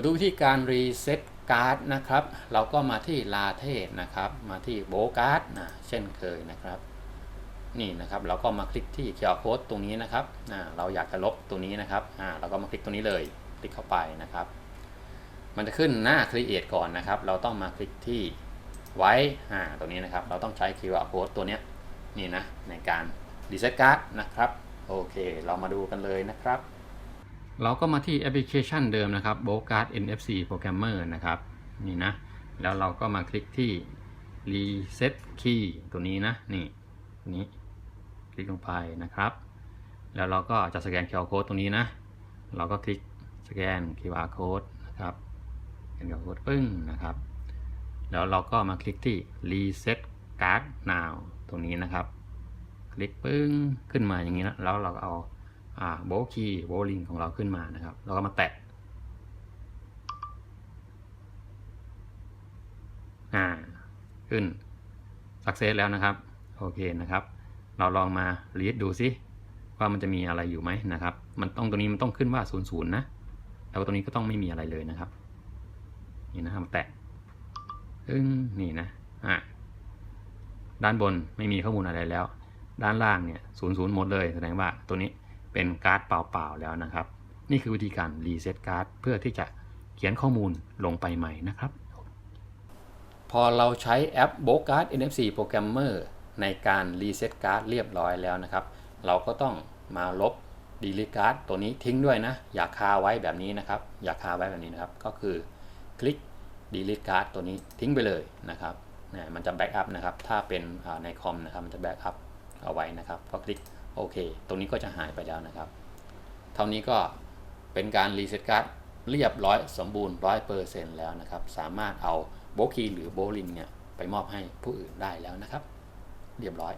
มาดูวิธีการรีเซ็ตการ์ดนะครับ เราก็มาที่ลาเทศนะครับ มาที่โบการ์ดนะเช่นเคยนะครับ นี่นะครับเราก็มาคลิกที่ QR code ตรงนี้นะครับเราอยากจะลบตัวนี้นะครับเราก็มาคลิกตรงนี้เลย คลิกเข้าไปนะครับ มันจะขึ้นหน้า Create ก่อนนะครับ เราต้องมาคลิกที่ไว้ตรงนี้นะครับ เราต้องใช้ QR code ตัวนี้นี่นะในการรีเซ็ตการ์ดนะครับ โอเค เรามาดูกันเลยนะครับ เราก็มาที่แอปพลิเคชันเดิมนะครับ b o g a r d NFC Programmer นะครับ นี่นะ แล้วเราก็มาคลิกที่ Reset Key ตัวนี้นะ นี่ตัวนี้ คลิกลงไปนะครับ แล้วเราก็จะสแกน QR code ตรงนี้นะ เราก็คลิกสแกน QR code นะครับสแกน QR code ปึ้งนะครับ แล้วเราก็มาคลิกที่ Reset Card Now ตรงนี้นะครับ คลิกปึ้งขึ้นมาอย่างนี้นะ แล้วเราก็เอาอ่า โบคีย์โบลิงของเราขึ้นมานะครับเราก็มาแตะอ่าขึ้น success แล้วนะครับ โอเคนะครับ เราลองมา read ดูซิว่ามันจะมีอะไรอยู่ไหมนะครับ มันต้องตรงนี้มันต้องขึ้นว่า00นย์นะ แล้วตรงนี้ก็ต้องไม่มีอะไรเลยนะครับ นี่นะครับมาแตะอึ้งนี่นะ อ่าด้านบนไม่มีข้อมูลอะไรแล้ว ด้านล่างเนี่ยศูนย์ศูนย์หมดเลยแสดงว่าตัวนี้ เป็นการ์ดเปล่าๆแล้วนะครับ นี่คือวิธีการรีเซ็ตการ์ดเพื่อที่จะเขียนข้อมูลลงไปใหม่นะครับ พอเราใช้แอป b o g a r d NFC Programmer ในการรีเซ็ตการ์ดเรียบร้อยแล้วนะครับ เราก็ต้องมาลบ delete card ตัวนี้ทิ้งด้วยนะ อย่าคาไว้แบบนี้นะครับ อย่าคาไว้แบบนี้นะครับ ก็คือคลิก delete card ตัวนี้ทิ้งไปเลยนะครับนะมันจะแบ็กอัพนะครับ ถ้าเป็นในคอมนะครับ มันจะแบ็กอัพเอาไว้นะครับ ก็คลิก โอเค ตรงนี้ก็จะหายไปแล้วนะครับ เท่านี้ก็เป็นการรีเซ็ตการ์ดเรียบร้อยสมบูรณ์ร้อยเปอร์เซ็นต์แล้วนะครับ สามารถเอาโบคีหรือโบลิงเนี่ยไปมอบให้ผู้อื่นได้แล้วนะครับ เรียบร้อย